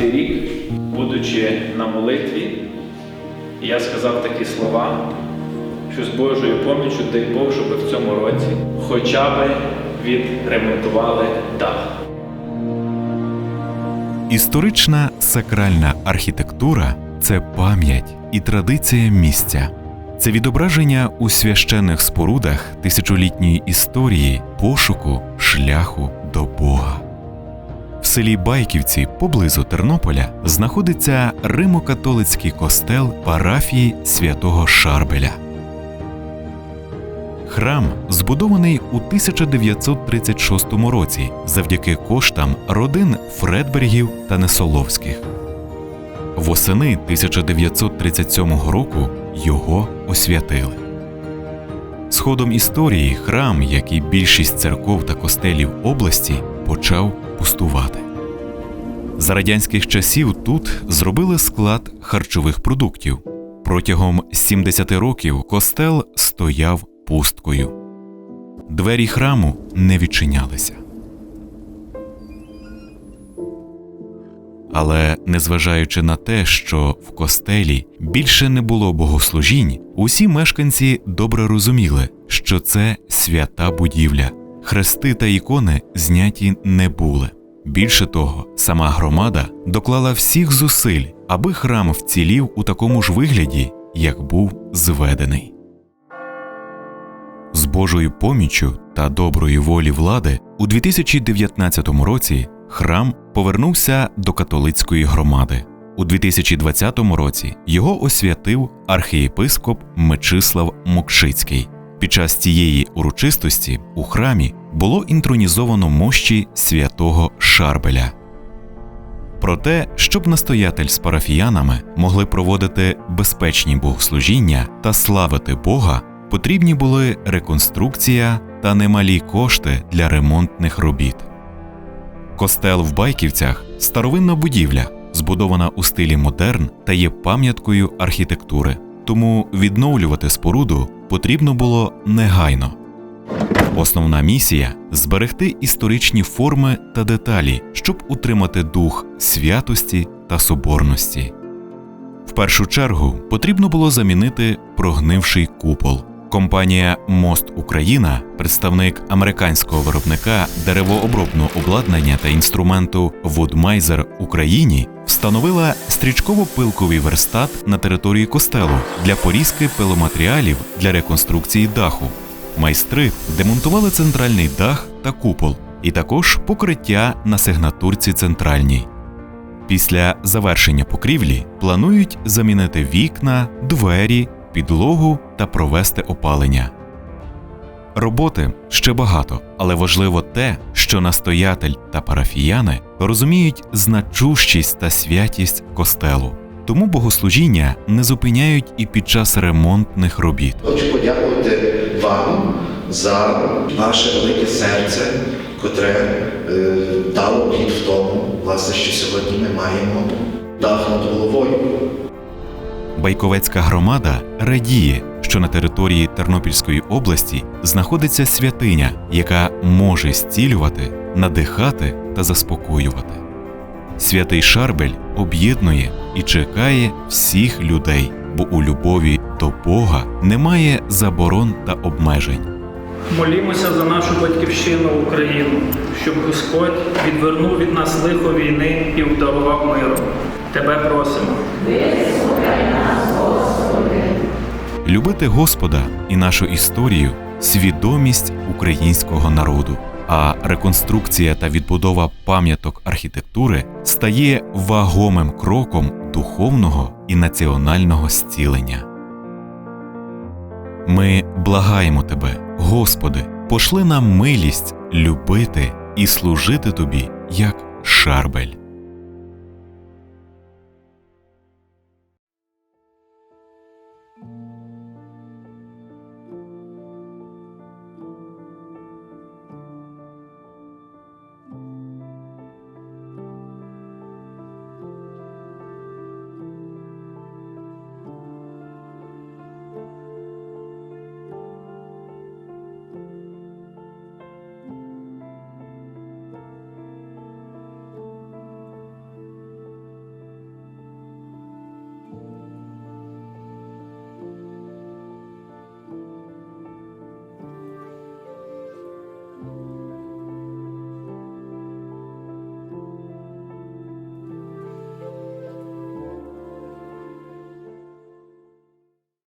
Напевно, що це був 19-й рік, будучи на молитві, я сказав такі слова, що з Божою поміччю дай Бог, щоб в цьому році хоча б відремонтували дах. Історична сакральна архітектура це пам'ять і традиція місця. Це відображення у священних спорудах тисячолітньої історії пошуку шляху до Бога. Селі Байківці поблизу Тернополя знаходиться Римо-католицький костел парафії святого Шарбеля. Храм збудований у 1936 році завдяки коштам родин Фредбергів та Несоловських. Восени 1937 року його освятили. З ходом історії храм, як і більшість церков та костелів області, почав пустувати. За радянських часів тут зробили склад харчових продуктів. Протягом 70 років костел стояв пусткою. Двері храму не відчинялися. Але незважаючи на те, що в костелі більше не було богослужінь, усі мешканці добре розуміли, що це свята будівля. Хрести та ікони зняті не були. Більше того, сама громада доклала всіх зусиль, аби храм вцілів у такому ж вигляді, як був зведений. З Божою поміччю та доброї волі влади у 2019 році храм повернувся до католицької громади. У 2020 році його освятив архієпископ Мечислав Мокшицький. Під час цієї урочистості у храмі було інтронізовано мощі святого Шарбеля. Проте, щоб настоятель з парафіянами могли проводити безпечні богослужіння та славити Бога, потрібні були реконструкція та немалі кошти для ремонтних робіт. Костел в Байківцях старовинна будівля, збудована у стилі модерн та є пам'яткою архітектури, тому відновлювати споруду потрібно було негайно. Основна місія зберегти історичні форми та деталі, щоб утримати дух святості та соборності. В першу чергу потрібно було замінити прогнивший купол. Компанія Мост Україна, представник американського виробника деревообробного обладнання та інструменту Woodmiser Україні, встановила стрічково-пилковий верстат на території костелу для порізки пиломатеріалів для реконструкції даху. Майстри демонтували центральний дах та купол, і також покриття на сигнатурці центральній. Після завершення покрівлі планують замінити вікна, двері, підлогу та провести опалення. Роботи ще багато, але важливо те, що настоятель та парафіяни розуміють значущість та святість костелу. Тому богослужіння не зупиняють і під час ремонтних робіт. Хочу подякувати вам за ваше велике серце, котре е, дало хід в тому, власне, що сьогодні ми маємо дах над головою. Байковецька громада радіє, що на території Тернопільської області знаходиться святиня, яка може зцілювати, надихати та заспокоювати. Святий Шарбель об'єднує і чекає всіх людей, бо у любові до Бога немає заборон та обмежень. Молімося за нашу батьківщину Україну, щоб Господь відвернув від нас лихо війни і вдарував миру. Тебе просимо. Любити Господа і нашу історію свідомість українського народу. А реконструкція та відбудова пам'яток архітектури стає вагомим кроком духовного і національного зцілення. Ми благаємо Тебе, Господи, пошли нам милість любити і служити Тобі як шарбель.